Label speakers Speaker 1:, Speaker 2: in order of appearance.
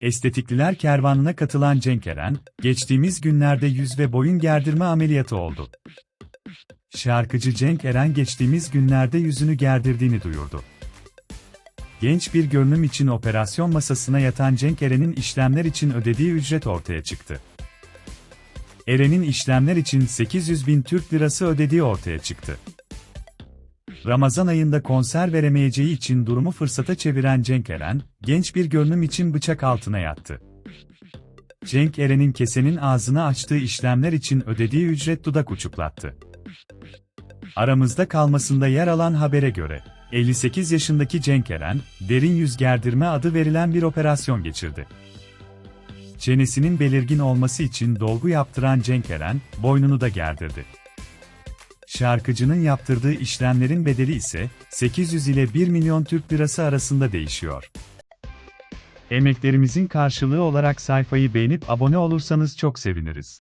Speaker 1: Estetikliler kervanına katılan Cenk Eren, geçtiğimiz günlerde yüz ve boyun gerdirme ameliyatı oldu. Şarkıcı Cenk Eren geçtiğimiz günlerde yüzünü gerdirdiğini duyurdu. Genç bir görünüm için operasyon masasına yatan Cenk Eren'in işlemler için ödediği ücret ortaya çıktı. Eren'in işlemler için 800 bin Türk lirası ödediği ortaya çıktı. Ramazan ayında konser veremeyeceği için durumu fırsata çeviren Cenk Eren, genç bir görünüm için bıçak altına yattı. Cenk Eren'in kesenin ağzını açtığı işlemler için ödediği ücret dudak uçuklattı. Aramızda kalmasında yer alan habere göre, 58 yaşındaki Cenk Eren, derin yüz gerdirme adı verilen bir operasyon geçirdi. Çenesinin belirgin olması için dolgu yaptıran Cenk Eren, boynunu da gerdirdi. Şarkıcının yaptırdığı işlemlerin bedeli ise 800 ile 1 milyon Türk lirası arasında değişiyor. Emeklerimizin karşılığı olarak sayfayı beğenip abone olursanız çok seviniriz.